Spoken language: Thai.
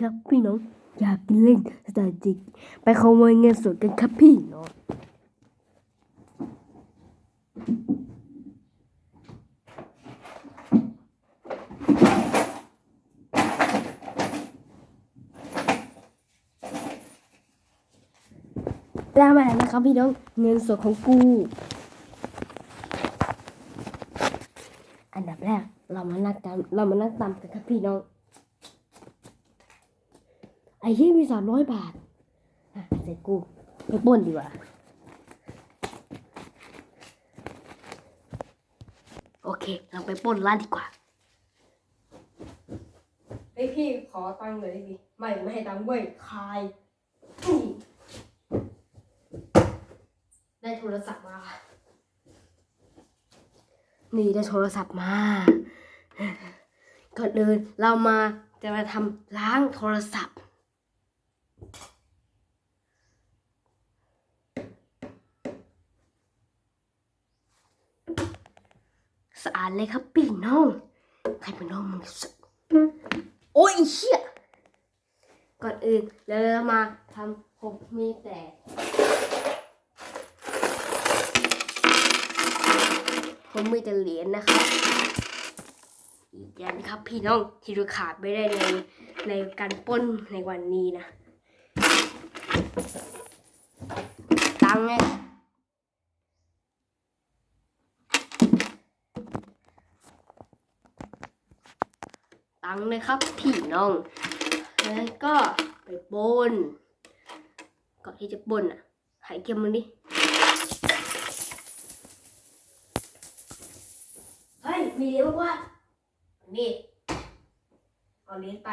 ครับพี่น้อง อยากกินเล่นสตาร์จิก ไปขโมยเงินสดกันครับพี่น้องได้มาแล้วนะครับพี่น้องเงินสดของกู อันดับแรกเรามานั่งตามเรามานั่งตามกันครับพี่น้อง ไอ้ที่มีสามร้อยบาทอะเสร็จกูไปปล้นดีกว่า โอเค เราไปปล้นร้านดีกว่า เฮ้ยพี่ขอตังค์หน่อยดิพี่ไม่ไม่ให้ตังค์เว้ยคายอื้อได้โทรศัพท์มาว่ะนี่ได้โทรศัพท์มา ก่อนอื่นเรามาจะมาทำล้างโทรศัพท์ สะอาดเลยครับพี่น้อง ใครเป็นน้องมึงสโอ้ยเชี่ยก่อนอื่นเราจะมาทำผมมีแต่ผมมีแต่เหรียญนะครับอีกอย่างนะครับ พี่น้องที่เราขาดไม่ได้ในในการป้นในวันนี้นะ ตังไง ตังนะครับพี่น้องแล้วก็ไปปนก่อนที่จะปล้นอะหายเกมมึงดิเฮ้ยมีเหรียญบ้างวะนี่เอาเลี้ยงไป